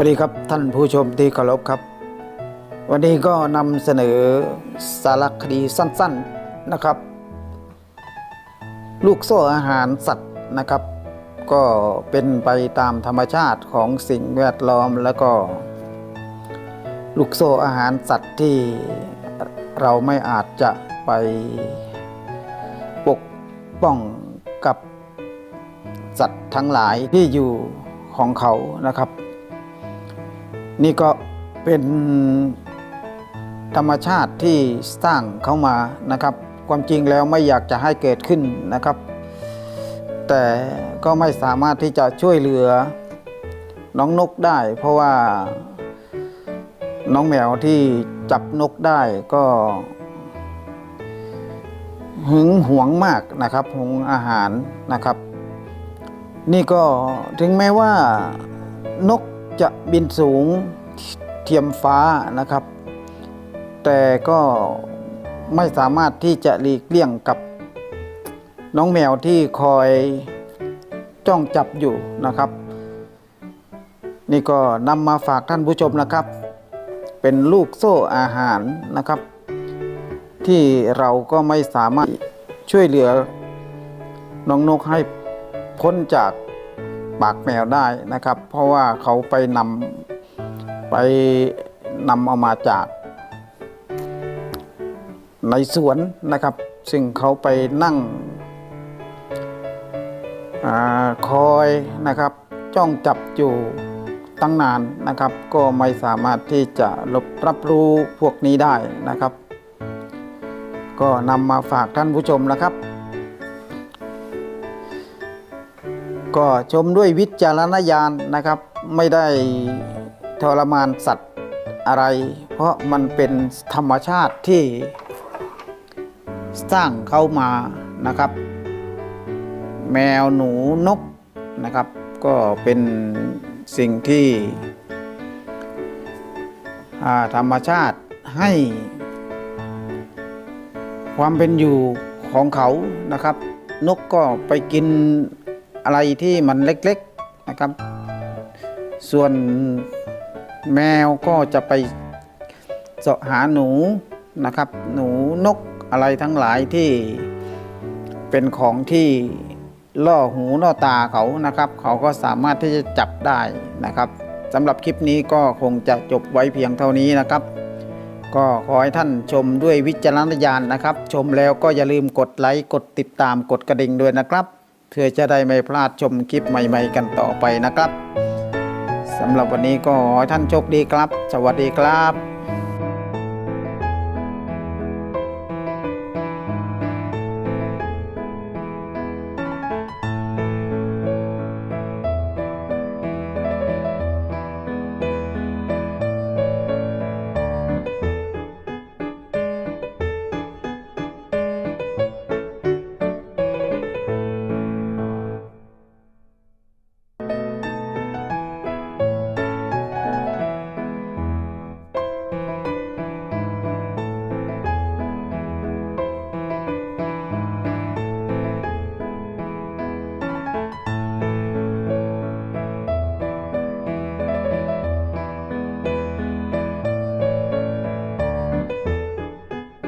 วัสดีครับท่านผู้ชมที่เคารพครับ วันนี้ก็นำเสนอสารคดีสั้นๆนะครับ ลูกโซ่อาหารสัตว์นะครับ ก็เป็นไปตามธรรมชาติของสิ่งแวดล้อมแล้วก็ ลูกโซ่อาหารสัตว์ที่เราไม่อาจจะไปปกป้องกับสัตว์ทั้งหลายที่อยู่ของเขานะครับ นี่ก็เป็นธรรมชาติที่สร้างเข้ามานะครับ ความจริงแล้วไม่อยากจะให้เกิดขึ้นนะครับ แต่ก็ไม่สามารถที่จะช่วยเหลือน้องนกได้ เพราะว่าน้องแมวที่จับนกได้ก็หึงหวงมากนะครับหงอาหารนะครับ นี่ก็ถึงแม้ว่านกจะบินสูง เทียมฟ้านะครับ แต่ก็ไม่สามารถที่จะหลีกเลี่ยงกับน้องแมวที่คอยจ้องจับอยู่นะครับ นี่ก็นำมาฝากท่านผู้ชมนะครับ เป็นลูกโซ่อาหารนะครับ ที่เราก็ไม่สามารถช่วยเหลือน้องนกให้พ้นจากปากแมวได้นะครับ เพราะว่าเขาไปนำ ไปนำเอามาจาก ในสวนนะครับ ซึ่งเขาไปนั่งอคอยนะครับ จ้องจับอยู่ตั้งนานนะครับ ก็ไม่สามารถที่จะลบรับรู้พวกนี้ได้นะครับ ก็นำมาฝากท่านผู้ชมนะครับ ก็ชมด้วยวิจารณญาณนะครับ ไม่ได้ ทรมานสัตว์อะไร เพราะมันเป็นธรรมชาติที่สร้างเข้ามานะครับ แมวหนูนกนะครับ ก็เป็นสิ่งที่ธรรมชาติให้ ความเป็นอยู่ของเขานะครับ นกก็ไปกินอะไรที่มันเล็กๆนะครับ ส่วน แมวก็จะไปเสาะหาหนูนะครับ หนูนกอะไรทั้งหลายที่เป็นของที่ล่อหูล่อตาเขานะครับ เขาก็สามารถที่จะจับได้นะครับสำหรับคลิปนี้ก็คงจะจบไว้เพียงเท่านี้นะครับ ก็ขอให้ท่านชมด้วยวิจารณญาณนะครับ ชมแล้วก็อย่าลืมกดไลค์กดติดตามกดกระดิ่งด้วยนะครับ เพื่อจะได้ไม่พลาดชมคลิปใหม่ ๆ กันต่อไปนะครับ สำหรับวันนี้ก็ขอให้ท่านโชคดีครับ สวัสดีครับ